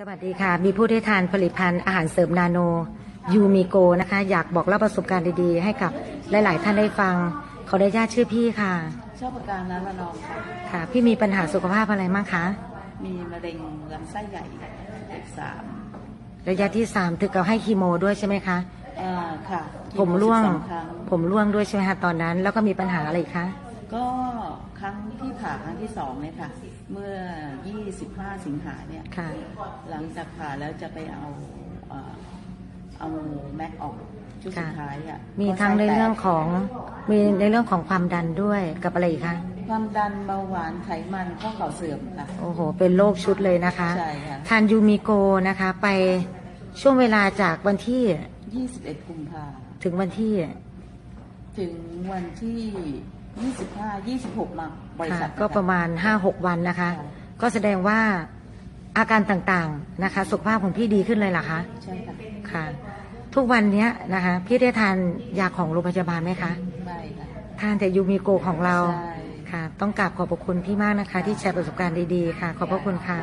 สวัสดีค่ะ มีผู้ที่ทานผลิตภัณฑ์อาหารเสริมนาโนยูมิโกนะคะ อยากบอกเล่าประสบการณ์ดีๆ ให้กับหลาย ๆ ท่านได้ฟัง ขอได้ญาตชื่อพี่ค่ะ ชอบประการนั้นละนองค่ะ ค่ะ พี่มีปัญหาสุขภาพอะไรมั่งคะ มีมะเร็งลำไส้ใหญ่เลขสามระยะที่สามถึงกับให้คีโมด้วยใช่ไหมคะ อ่า ค่ะผมร่วงสิบสอครั้งผมร่วงด้วยใช่ไหมคะตอนนั้น แล้วก็มีปัญหาอะไรอีกคะ ก็ครั้งที่ผ่าครั้งที่สองเนี่ยค่ะ เมื่อ 25 สิงหาเนี่ย ค่ะ หลังจากผ่าแล้วจะไปเอาเอ่อเอาแม็กออกชุดสุดท้ายอะมีทั้งในเรื่องของมีในเรื่องของความดันด้วยกับอะไรอีกคะความดันเบาหวานไขมันข้อเข่าเสื่อมค่ะ โอ้โห เป็นโรคชุดเลยนะคะ ใช่ค่ะ ทานยูมิโกนะคะ ไปช่วงเวลาจากวันที่21กุมภาถึงวันที่ ถึงวันที่ 25 26 มาบริค่ะษัทก็นคประมาณ 5-6 วันนะคะ ค่ะ ก็แสดงว่าอาการต่างๆนะคะ สุขภาพของพี่ดีขึ้นเลยเหรอคะ ใช่ค่ะค่ะ ทุกวันเนี้ยนะคะ พี่ได้ทานยาของโรงพยาบาลไหมคะ ไม่ค่ะทานแต่ยูมิโกของเรา ใช่ ค่ะ ต้องกราบขอบพระคุณพี่มากนะคะ ที่แชร์ประสบการณ์ดีๆค่ะ ขอบพระคุณค่ะ